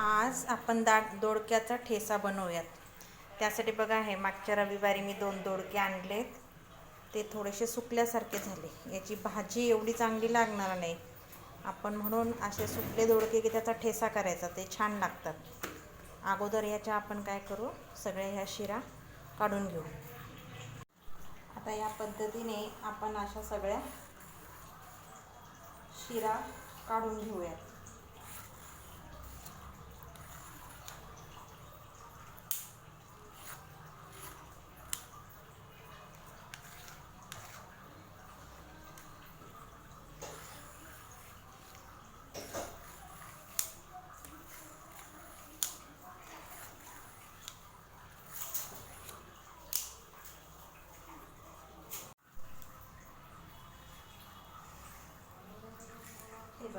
आज आपण दाट दोडक्याचा ठेसा बनवूयात. त्यासाठी बघा हे मागच्या रविवारी मी दोन दोडके आणलेत. ते थोडेसे सुकल्यासारखे झाले. याची भाजी एवढी चांगली लागणार नाही. आपण म्हणून असे सुकले दोडके की त्याचा ठेसा करायचा. ते छान लागतात. अगोदर याच्या आपण काय करू? सगळ्या ह्या शिरा काढून घेऊ. आता या पद्धतीने आपण अशा सगळ्या शिरा काढून घेऊयात.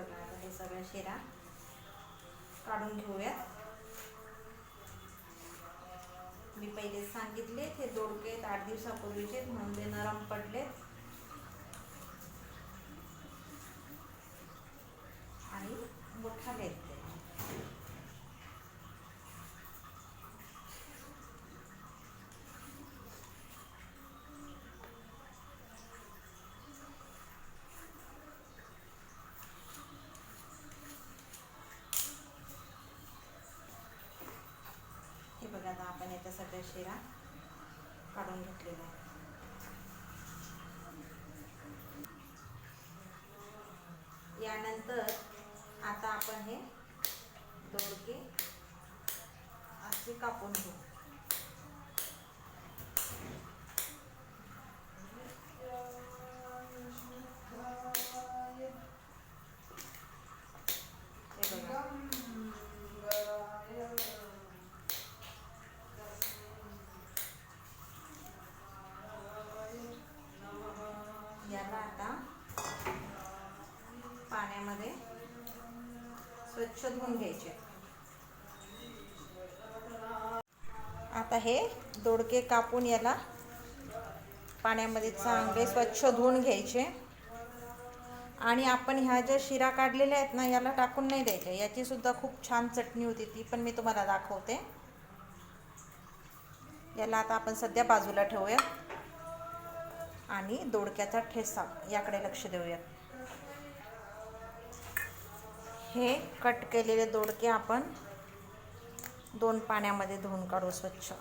हे आता हे सगळ्या शिरा काढून घेऊयात. मी पहिले सांगितले हे दोडके आठ दिवसापूर्वीचे म्हणून ते नरम पडलेत. आणि मोठाले आहेत ते हे बघा आता आपण याच्या सगळ्या शिरा काढून घेतलेला आहे. यानंतर आता आपण हे दोडके असे कापून घेऊ हे बघा याला आता पाण्यामध्ये स्वच्छ धुवून घ्यायचे. आता हे दोडके कापून याला पाण्यामध्ये चांगले स्वच्छ धुवून घ्यायचे. आणि आपण ह्या ज्या शिरा काढलेल्या आहेत ना याला टाकून नाही द्यायच्या. याची सुद्धा खूप छान चटणी होती ती पण मी तुम्हाला दाखवते. याला आता आपण सध्या बाजूला ठेवूया. आणि दोडक्याचा ठेसा याकडे लक्ष देऊयात हे कट केलेले दोडके आपण दोन पाण्यामध्ये धुवून काढू स्वच्छ.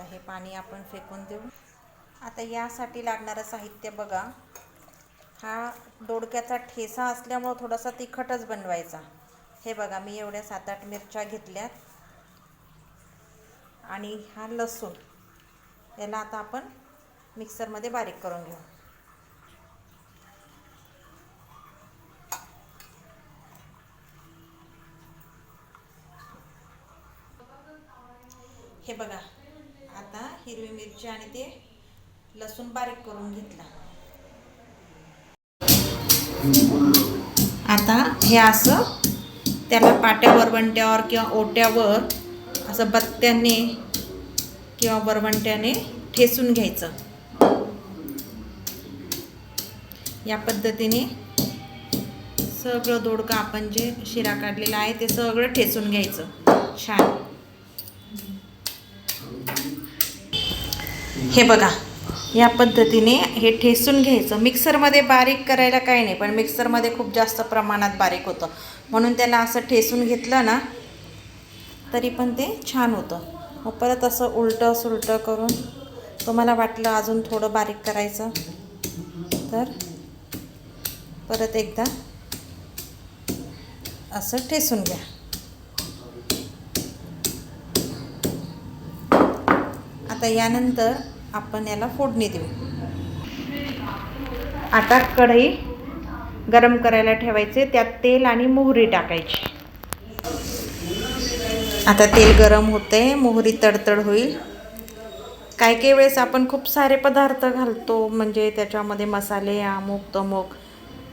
आता हे पाणी आपण फेकून देऊ. आता यासाठी लागणारं साहित्य बघा. हा दोडक्याचा ठेसा असल्यामुळं थोडासा तिखटच बनवायचा. हे बघा मी एवढ्या सात आठ मिरच्या घेतल्यात. आणि हा लसूण. याला आता आपण मिक्सरमध्ये बारीक करून घेऊ. हे बघा आता हिरवी मिरची आणि ते लसूण बारीक करून घेतला. आता हे असं त्याला पाट्यावर वरवंट्यावर किंवा ओट्यावर असं बत्त्याने किंवा वरवंट्याने ठेसून घ्यायचं. या पद्धतीने सगळं दोडकं आपण जे शिरा काढलेला आहे ते सगळं ठेसून घ्यायचं. छान. हे बघा या पद्धतीने हे ठेसून घ्यायचं. मिक्सरमध्ये बारीक करायला काही नाही पण मिक्सरमध्ये खूप जास्त प्रमाणात बारीक होतं. म्हणून त्याला असं ठेसून घेतलं ना तरी पण ते छान होतं. मग परत असं उलटं सुलटं करून तुम्हाला वाटलं अजून थोडं बारीक करायचं तर परत एकदा असं ठेसून घ्या. आता यानंतर आपण याला फोडणी देऊ. आता कढई गरम करायला ठेवायचे त्यात तेल आणि मोहरी टाकायची. आता तेल गरम होते मोहरी तडतड होईल. काही काही वेळेस आपण खूप सारे पदार्थ घालतो म्हणजे त्याच्यामध्ये मसाले अमुक तमुक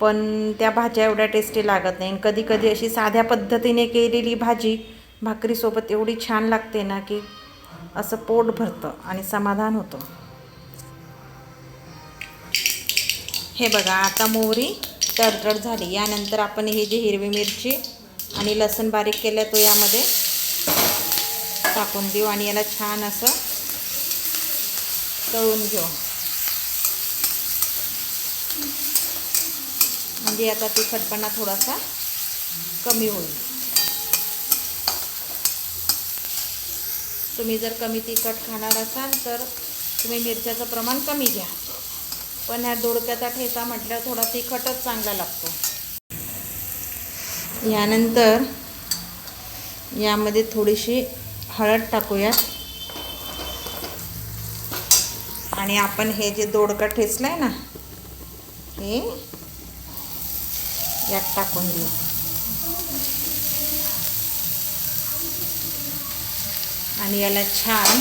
पण त्या भाज्या एवढ्या टेस्टी लागत नाही. कधी कधी अशी साध्या पद्धतीने केलेली भाजी भाकरीसोबत एवढी छान लागते ना की असं पोट भरतं आणि समाधान होतं. हे बघा आता मोहरी तडतड झाली. यानंतर आपण ही जी हिरवी मिरची आणि लसण बारीक केलं तो यामध्ये टाकून देऊ आणि याला छान असं तळून घेऊ. म्हणजे आता तिखटपणा थोडासा कमी होईल. तुम्ही जर कमी तिखट खाणार असाल तर तुम्ही मिरच्याचं प्रमाण कमी घ्या. पण ह्या दोडक्याचा ठेचा म्हटल्यावर थोडा तिखटच चांगला लागतो. यानंतर यामध्ये थोडीशी हळद टाकूयात. आणि आपण हे जे दोडकं ठेचलं आहे ना हे यात टाकून देऊ. आणि याला छान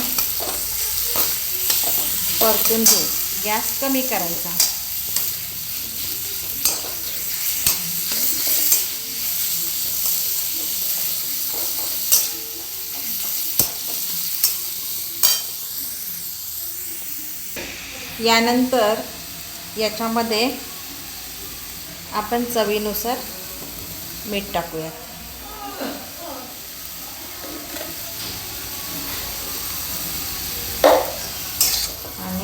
परतून घेऊ. गॅस कमी करायचा. यानंतर याच्यामध्ये आपण चवीनुसार मीठ टाकूया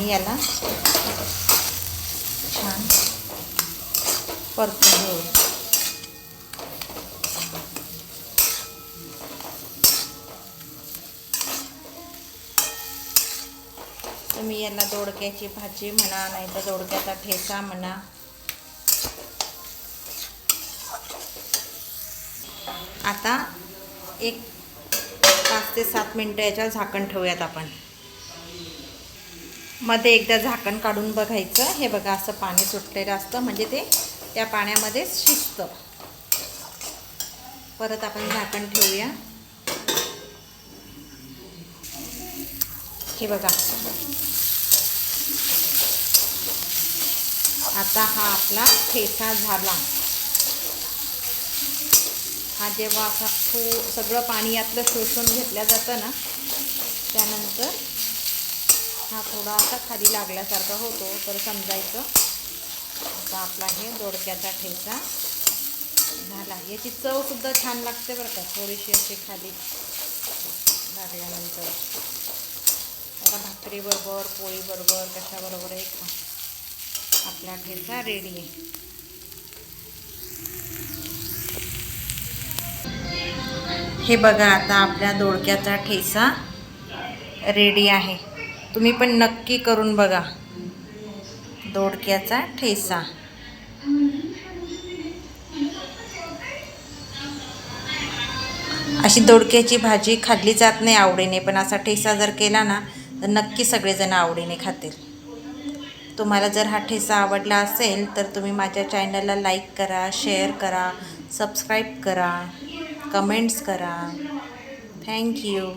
आणि याला छान परतून घेऊ. तुम्ही याला दोडक्याची भाजी म्हणा नाही तर दोडक्याचा ठेचा म्हणा. आता एक पाच ते सात मिनटं याच्यावर झाकण ठेवूयात आपण. मध्ये एकदा झाकण काढून बघायचं. हे बघा असं पाणी सुटलेलं असतं. म्हणजे ते त्या पाण्यामध्येच शिजतं. परत आपण झाकण ठेवूया. हे बघा. आता हा आपला ठेचा झाला. हा जेव्हा असा थो सगळं पाणी यातलं शोषून घेतलं जातं ना त्यानंतर हा थोडा असा खाली लागल्यासारखा होतो तर समजायचं. आता आपला हे दोडक्याचा ठेचा झाला. याची चवसुद्धा छान लागते बरं का थोडीशी अशी खाली लागल्यानंतर. आता भाकरीबरोबर पोळीबरोबर कशाबरोबरही खा. आपला ठेचा रेडी आहे. हे बघा आता आपल्या दोडक्याचा ठेचा रेडी आहे. तुम्ही पण नक्की करून बघा. दोडक्याचा ठेसा. अशी दोडक्याची भाजी खाल्ली जात नाही आवडीने पण असा ठेसा जर केला ना तर नक्की सगळेजण आवडीने खातील. तुम्हाला जर हा ठेसा आवडला असेल तर तुम्ही माझ्या चॅनलला लाईक करा शेअर करा सबस्क्राईब करा कमेंट्स करा. थँक्यू